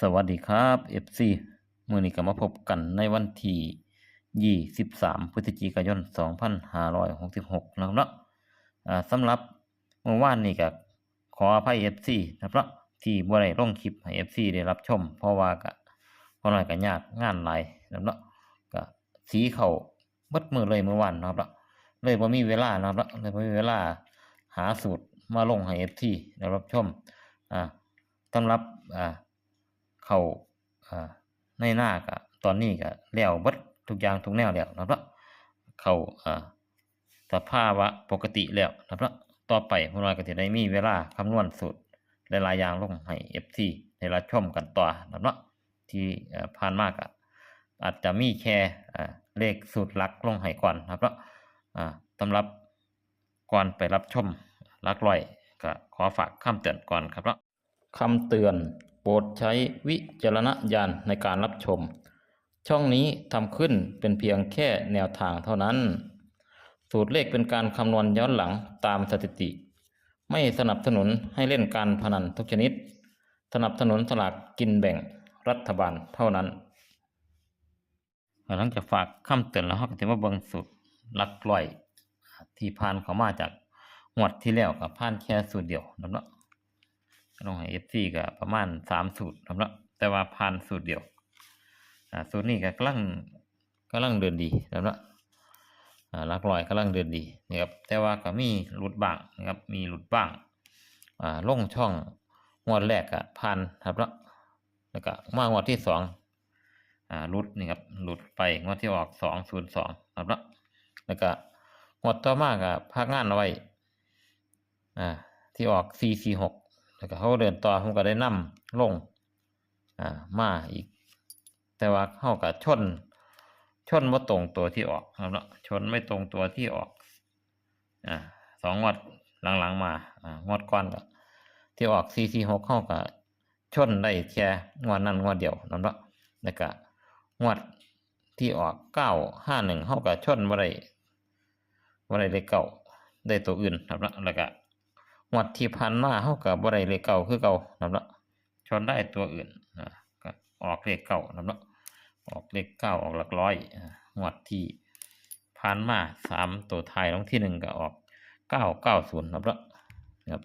สวัสดีครับ FC มื้อนี้ก็มาพบกันในวันที่ 23 พฤศจิกายน 2566 นะครับเนาะสำหรับเมื่อวานนี้ก็ขออภัย FC นะครับเนาะที่บ่ได้ลงคลิปให้ FC ได้รับชม เพราะว่าก็พอน้อยก็ยากงานหลายนะครับเนาะก็สีเขาบดมือเลยเมื่อวานนะครับเนาะเลยบ่มีเวลานะครับเนาะเลยบ่มีเวลาหาสูตรมาลงให้ FC ได้รับชมอ่าสำหรับอ่า เข้าอ่าในหน้าก็ตอนนี้ก็แล้วบิดทุกอย่างทุกแนวแล้วนะครับเขาอ่าสภาวะปกติแล้วนะครับต่อไปพวกเราก็จะได้มีเวลาคำนวณสูตรหลายๆอย่างลงให้ FC ได้รับชมกันต่อนะครับที่ผ่านมากอะอาจจะมีแค่เลขสูตรลักลงให้ก่อนนะครับอ่าสำหรับก่อนไปรับชมลักร้อยก็ขอฝากคำเตือนก่อนครับเนาะคำเตือน โปรดใช้วิจารณญาณในการรับชม ช่องนี้ทำขึ้นเป็นเพียงแค่แนวทางเท่านั้น สูตรเลขเป็นการคำนวณย้อนหลังตามสถิติ ไม่สนับสนุนให้เล่นการพนันทุกชนิด สนับสนุนสลากกินแบ่งรัฐบาลเท่านั้น หลังจากฝากคำเตือนแล้วเราก็จะมาเบิงสูตรหลักร้อย ที่ผ่านเขามาจากงวดที่แล้วกับผ่านแค่สูตรเดียวนะเนาะ ลงให้ FC ก็ประมาณสามสูตรครับเนาะแต่ว่าผ่านสูตรเดียวอ่าสูตรนี้ก็กำลังกำลังเดินดีครับเนาะอ่าลักร้อยกำลังเดินดีนะครับแต่ว่าก็มีหลุดบ้างนะครับมีหลุดบ้างอ่าลงช่องงวดแรกก็ผ่านครับเนาะแล้วก็มางวดที่สองอ่าหลุดนี่ครับหลุดไปงวดที่ออกสองศูนย์สองครับเนาะแล้วก็งวดต่อมาก็พักงานเอาไว้อ่าที่ออกสี่สี่หก แล้วก็เขาเดินต่อผมก็ได้นำลงอ่ามาอีก แต่ว่าเขาก็ชน ชนไม่ตรงตัวที่ออกครับเนาะชนไม่ตรงตัวที่ออกอ่าสองงวดหลังๆมาอ่างวดก่อนก็ที่ออกสี่สี่หกเขาก็ชนได้แค่งวดนั้นงวดเดียวนั่นเนาะแล้วก็งวดที่ออกเก้าห้าหนึ่งเขาก็ชนบ่ได้บ่ได้เลขเก้าได้ตัวอื่นครับนะแล้วก็ งวดที่พันมาเขากับบ่ได้เลขเก่าคือเก่านํเนาะชนได้ตัวอื่นอ่าก็ออกเลขเก่านํเนาะออกเลขเก้าออกหลักร้อยอ่างวดที่พันมาสามตัวท้ายรงที่หนึ่งก็ออกเก้าเก้าศูนย์นะครับครับ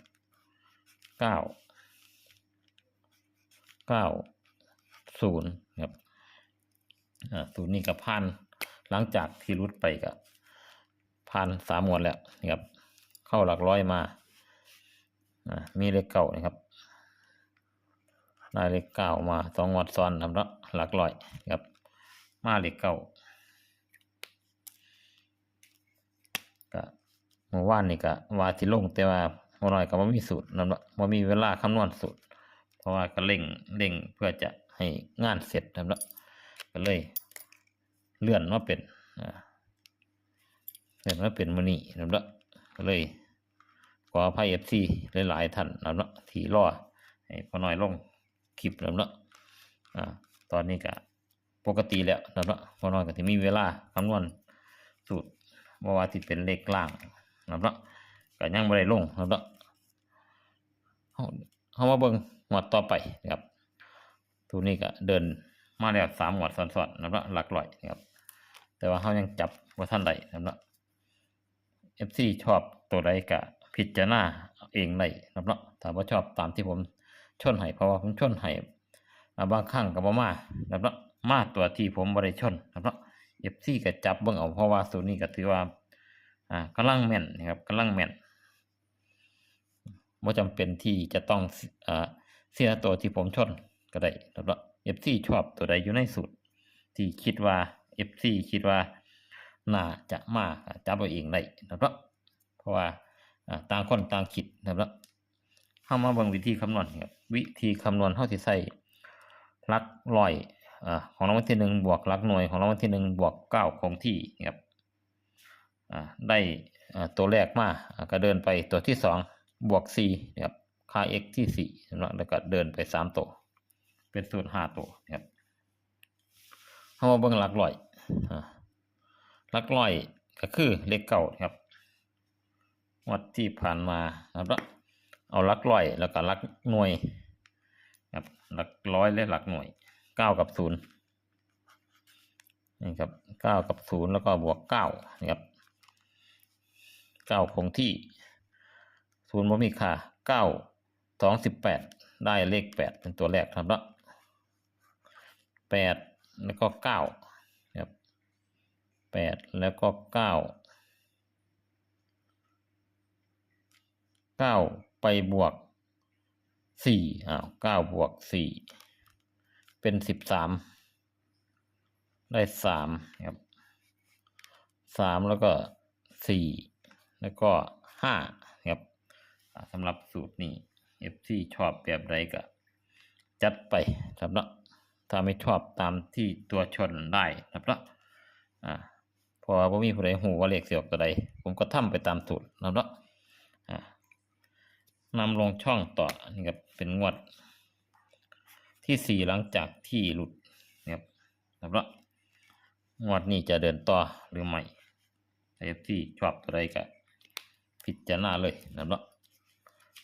เก้าเก้าศูนย์ครับอ่าศูนย์นี่ก็พันหลังจากที่รุดไปก็พันสามงวดแล้วนะครับเข้าหลักร้อยมา มีเลขเก้านะครับได้เลขเก้ามาสองวัดซ้อนครับเนาะหลักร้อยครับ มาเลขเก้าก็เมื่อวานนี่ก็ว่าที่ลงแต่ว่าเมื่อน้อยก็บ่มีสูตรนั่นเนาะบ่มีเวลาคำนวณสูตร เพราะว่าก็เร่งเร่งเพื่อจะให้งานเสร็จนะเนาะก็เลยเลื่อนมาเป็นอ่าเลื่อนมาเป็นมือนี้นะเนาะก็เลย ขออภัยเอฟซีหลายๆท่านนะเนาะที่รอให้พอน้อยลงคลิปแล้วเนาะอ่าตอนนี้ก็ปกติแล้วนะเนาะพอน้อยก็ที่มีเวลาคำนวณสูตรบ่ว่าที่เป็นเลขล่างนะเนาะก็ยังบ่ได้ลงนะเนาะเฮาเฮามาเบิ่งหมวดต่อไปนะครับตัวนี้ก็เดินมาแล้วสามหมวดซ้อนๆนะเนาะหลักร้อยนะครับแต่ว่าเฮายังจับบ่าทันได้นะเนาะ FC ชอบตัวใดก็ พิจารณาเอาเองได้ครับเนาะถ้าว่าชอบตามที่ผมชนให้เพราะว่าผมชนให้บางครั้งก็บ่มาครับเนาะมาตัวที่ผมบ่ได้ชนครับเนาะ FC ก็จับเบิ่งเอาเพราะว่าสูนี้ก็ถือว่าอ่ากำลังแม่นนะครับกำลังแม่นบ่จำเป็นที่จะต้องอ่าเสียตัวที่ผมชนก็ได้ครับเนาะ FC ชอบตัวใดอยู่ในสูตรที่คิดว่า FC คิดว่าน่าจะมากจับเอาเองได้นะครับเพราะว่า ต่างคนต่างคิดนะครับเข้ามาเบิ่งวิธีคำนวณครับวิธีคำนวณเท่าที่ใส่ลักร้อยอของรางวัลที่หนึ่งบวกลักหน่วยของรางวัลที่หนึ่งบวกเก้าคงที่ครับได้ตัวแรกมาก็เดินไปตัวที่สองบวกสี่นะครับค่า x ที่สี่นะครับแล้วก็เดินไปสามตัว เป็นสูตรห้าตัวนะครับเข้ามาเบิ่งลักร้อยอลักร้อยก็คือเลขเก่าครับ วัดที่ผ่านมาครับเอาหลักร้อยแล้วก็หลักหน่วยครับหลักร้อยและหลักหน่วยเก้ากับศูนย์นี่ครับเก้ากับศูนย์แล้วก็บวกเก้านะครับเก้าคงที่ศูนย์บ่มีค่าเก้าสองสิบแปดได้เลขแปดเป็นตัวแรกครับแล้วแปดแล้วก็เก้าครับแปดแล้วก็เก้า เก้าไปบวกสี่อ้าวเก้าบวกสี่เป็นสิบสามได้สามครับสามแล้วก็สี่แล้วก็ห้าครับสำหรับสูตรนี้ FC ชอบแบบใดก็จัดไปครับเนาะถ้าไม่ชอบตามที่ตัวชนได้ครับเนาะอ่าพอผมมีผู้ใดหูว่าเลขเสียออกตัวใดผมก็ทำไปตามสูตรครับเนาะอ่า นำลงช่องต่อนี่ครับเป็นงวด ที่สี่หลังจากที่หลุดนะครับครับเนาะงวดนี้จะเดินต่อหรือไม่เอฟที่ชอบตัวใดก็พิจารณาเลยนะครับเนาะ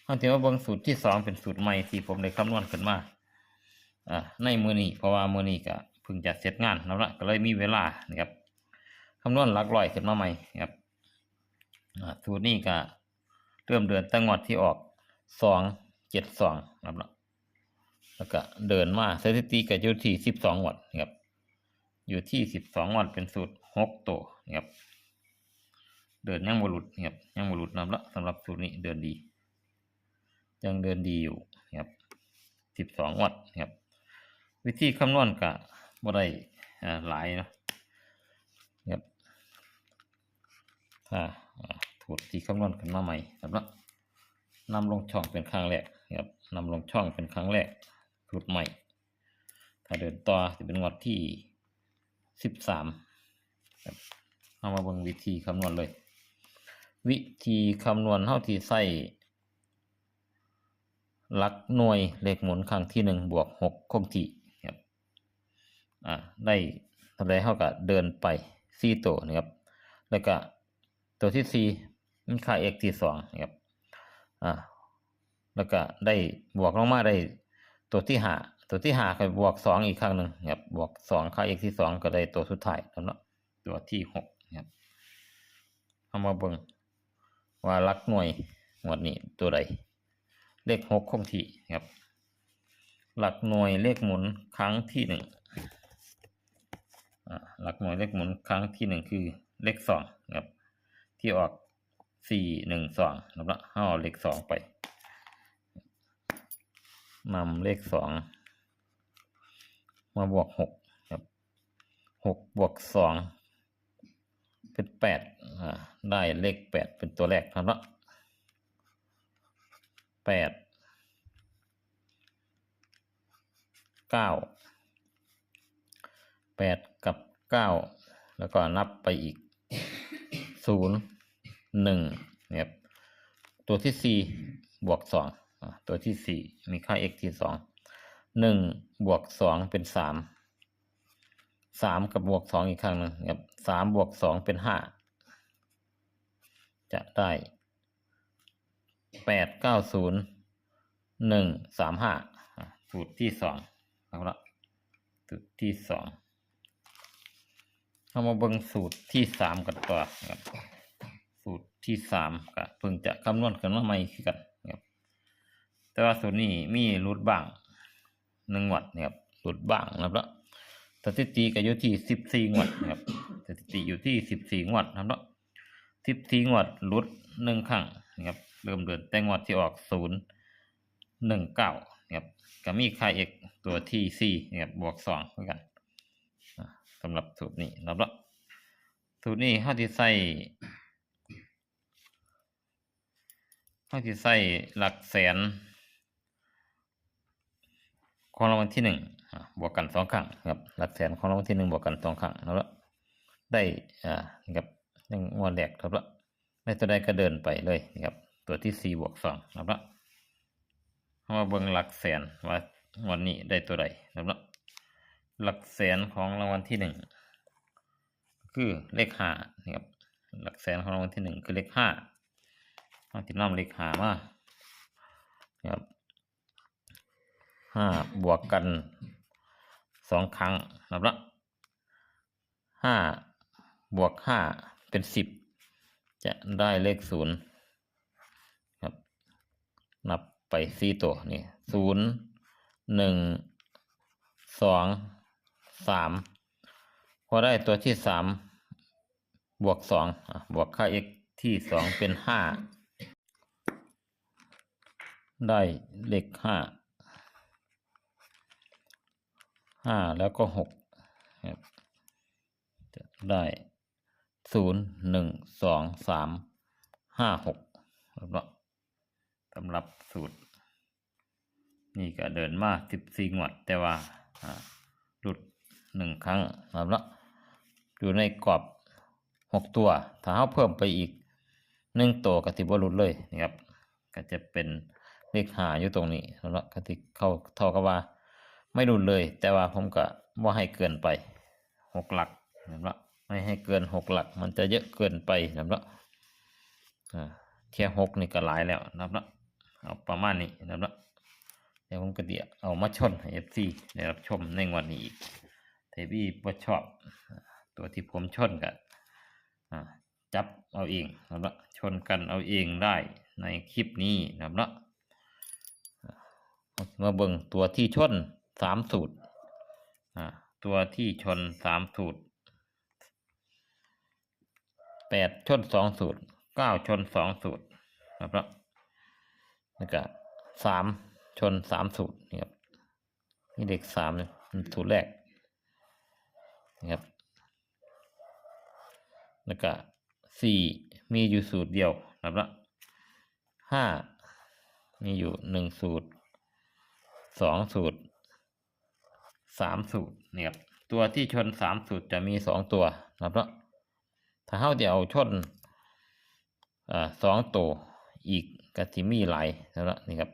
เอาถือว่าบิ่งสูตรที่สองเป็นสูตรใหม่ที่ผมได้คำนวณขึ้นมาอ่าในมือนี้เพราะว่ามือนี้ก็เพิ่งจะเสร็จงานแล้วละก็เลยมีเวลานะครับคำนวณหลักร้อยขึ้นมาใหม่นะครับอ่าสูตรนี้ก็เริ่มเดือนตั้งงวดที่ออก สองเจ็ดสองนะครับเนาะแล้วก็เดินมาสถิติก็อยู่ที่สิบสองวัดนะครับ อยู่ที่สิบสองวัดเป็นสูตรหกตัวนะครับ เดินยังบรุษครับยังบรุษนะครับละสำหรับสูตรนี้เดินดี ยังเดินดีอยู่นะครับสิบสองวัตต์นะครับ วิธีคำนวณกะบ่ได้หลายเนาะนะครับถ้าอ่าถูกที่คำนวณขึ้นมาใหม่ครับ นำลงช่องเป็นครั้งแรกนะครับนำลงช่องเป็นครั้งแรกสูตรใหม่ ถ้าเดินต่อจะเป็นงวัดที่สิบสามเอามาเบิ่งวิธีคำนวณเลย วิธีคำนวณเท่าที่ใส่หลักหน่วยเลขหมุนครั้งที่หนึ่งบวกหกคงที่ครับอ่าได้ทำได้เท่ากับเดินไปสี่ตัวนะครับ แล้วก็ตัวที่สี่มีค่า x ที่สองนะครับ อ่าแล้วก็ได้บวกลงมาได้ตัวที่ห้าตัวที่ห้าก็บวกสองอีกครั้งหนึ่งครับบวกสองค่า x ที่สองก็ได้ตัวสุดท้ายแล้วเนาะตัวที่หกนะครับเอามาเบิ่งว่าหลักหน่วยงวดนี้ตัวใดเลขหกคงที่ครับหลักหน่วยเลขหมุนครั้งที่หนึ่งหลักหน่วยเลขหมุนครั้งที่หนึ่งคือเลขสองครับที่ออก สี่หนึ่งสองนะครับแล้วเอาเลขสองไปนำเลขสองมาบวกหกครับหกบวกสองเป็นแปดอ่าได้เลขแปดเป็นตัวแรกครับล้วแปดเก้าแปดกับเก้าแล้วก็นับไปอีกศูนย์ หนึ่งนะครับตัวที่สี่บวกสองตัวที่สี่มีค่า x ที่สองหนึ่งบวกสองเป็นสามสามกับบวกสองอีกครั้งหนึ่งครับสามบวกสองเป็นห้าจะได้แปดเก้าศูนย์หนึ่งสามห้าสูตรที่สองเอาละสูตรที่สองเอามาเบิ่งสูตรที่สามกันต่อครับ ที่สามก็เพิ่งจะคำนวณกันมาใหม่คือกันครับ แต่ว่าสูตรนี้มีรูดบ้างหนึ่งวัดนะครับรูดบ้างนะครับแล้วสถิติก็อยู่ที่สิบสี่งวดนะครับสถิติอยู่ที่สิบสี่งวดนะครับแล้วสิบสี่งวดรุดหนึ่งครั้งนะครับ เริ่มเดินแต่งวัดที่ออกศูนย์หนึ่งเก้านะครับก็มีค่าเอกตัวที่สี่นะครับบวกสองเหมือนกันอ่าสำหรับสูตรนี้นะครับแล้วสูตรนี้เขาที่ใส่ เขาที่ใส่หลักแสน ของรางวัลที่หนึ่งบวกกันสองครั้งครับ หลักแสนของรางวัลที่หนึ่งบวกกันสองครั้งแล้วละได้อ่าครับยังงวดแรกครับละได้ตัวใดก็เดินไปเลยนะครับ ตัวที่สี่บวกสองครับละเอามาเบิ่งหลักแสนว่าวันนี้ได้ตัวใดครับละหลักแสนของรางวัลที่หนึ่งคือเลขห้านะครับหลักแสนของรางวัลที่หนึ่งคือเลขห้า เอาที่นำเลขห้ามาครับห้าบวกกันสองครั้งนับละห้าบวกห้าเป็นสิบจะได้เลขศูนย์ครับ นับไปสี่ตัวนี่ศูนย์หนึ่งสองสามพอได้ตัวที่สามบวกสองบวกค่า x ที่สองเป็นห้า ได้เลขห้าห้าแล้วก็หกครับจะได้ศูนย์หนึ่งสองสามห้าหกแล้วสำหรับสูตร นี่ก็เดินมาสิบสี่งวดแต่ว่าหลุดหนึ่งครั้งนะครับแล้วอยู่ในกรอบหกตัว ถ้าเขาเพิ่มไปอีกหนึ่งตัวก็ติบหลุดเลยนะครับ ก็จะเป็น เลขหาอยู่ตรงนี้แล้วก็ติเข้าเท่ากับว่า ไม่หลุดเลย แต่ว่าผมก็ว่าให้เกินไปหกหลักนะครับไม่ให้เกินหกหลัก มันจะเยอะเกินไปนะครับอ่าแค่หกนี่ก็หลายแล้วนะครับเอาประมาณนี้นะครับเดี๋ยวผมก็เดี๋ยวเอามาชนให้ FC ได้รับชมในวันนี้อีกเทบี้ว่าชอบ ตัวที่ผมชนกันจับเอาเองนะครับชนกันเอาเองได้ในคลิปนี้นะครับ มาเบิ่งตัวที่ชนสามสูตรอ่าตัวที่ชนสามสูตรแปดชนสองสูตรเก้าชนสองสูตรนะครับแล้วก็สามชนสามสูตรนี่ครับนี่เด็กสามเลยสูตรแรกนะครับแล้วก็สี่มีอยู่สูตรเดียวนะครับละห้ามีอยู่หนึ่งสูตร สองสูตรสามสูตรเนี่ยครับตัวที่ชนสามสูตรจะมีสองตัวนะครับละถ้าเฮาเดียวชนอ่าสองตัวอีกก็จะมีไหลนะครับนี่ครับ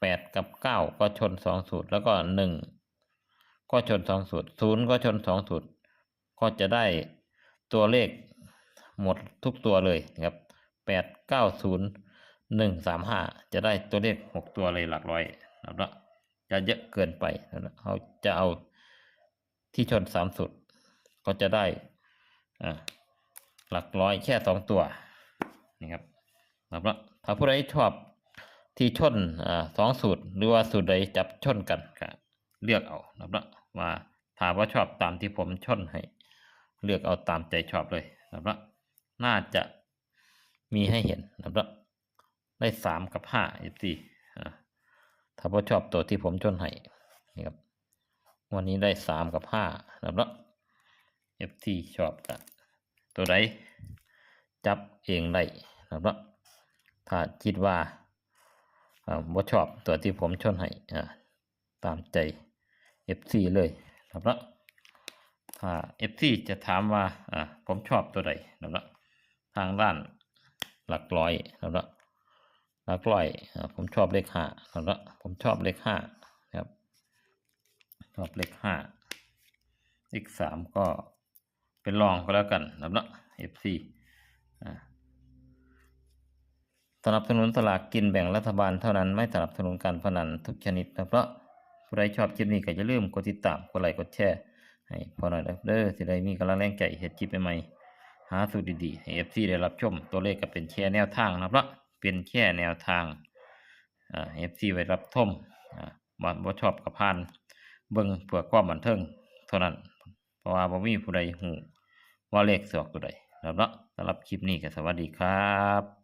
แปดกับเก้าก็ชนสองสูตรแล้วก็หนึ่งก็ชนสองสูตรศูนย์ก็ชนสองสูตร ก็จะได้ตัวเลขหมดทุกตัวเลยนะครับแปดเก้าศูนย์หนึ่งสามห้าจะได้ตัวเลขหกตัวเลยหลักร้อยนะครับ จะเยอะเกินไปนะเขาจะเอาที่ชนสามสุด ก็จะได้หลักร้อยแค่สองตัวนี่ครับนะครับถ้าผู้ใดชอบที่ชนอสองสูตร หรือว่าสูตรใดจับชนกันก็เลือกเอานะครับว่าถ้าว่าชอบตามที่ผมชนให้ เลือกเอาตามใจชอบเลยนะครับน่าจะมีให้เห็นนะครับได้สามกับห้าสี่ ถ้าพอชอบตัวที่ผมชนให้นี่ครับวันนี้ได้สามกับห้านะครับเอฟทีชอบกันตัวใดจับเองได้นะครับถ้าคิดว่าบ่ชอบตัวที่ผมชนให้ตามใจ FC เลยนะครับถ้า FC จะถามว่าอ่าผมชอบตัวใดนะครับทางด้านหลักร้อยนะครับ หลักร้อยผมชอบเลขห้านะครับผมชอบเลขห้าครับชอบเลขห้าเลขสามก็เป็นรองก็แล้วกันนะครับ FC สนับสนุนสลากกินแบ่งรัฐบาลเท่านั้นไม่สนับสนุนการพนันทุกชนิดนะครับผู้ใดชอบคลิปนี้ก็อย่าลืมกดติดตามกดไลค์กดแชร์ให้พอหน่อยเด้อสิได้มีกำลังแรงใจเฮ็ดคลิปใหม่ๆหาสูตรดีๆให้ FC ได้รับชมตัวเลขก็เป็นแค่แนวทางนะครับ เป็นแค่แนวทางอ่า FC ไว้รับชมอ่าบ่บ่ชอบกับพาน เบิ่งเพื่อความบันเทิงเท่านั้น เพราะว่าบ่มีผู้ใดหูว่าเลขสอกตัวใดนะครับสำหรับคลิปนี้ก็สวัสดีครับ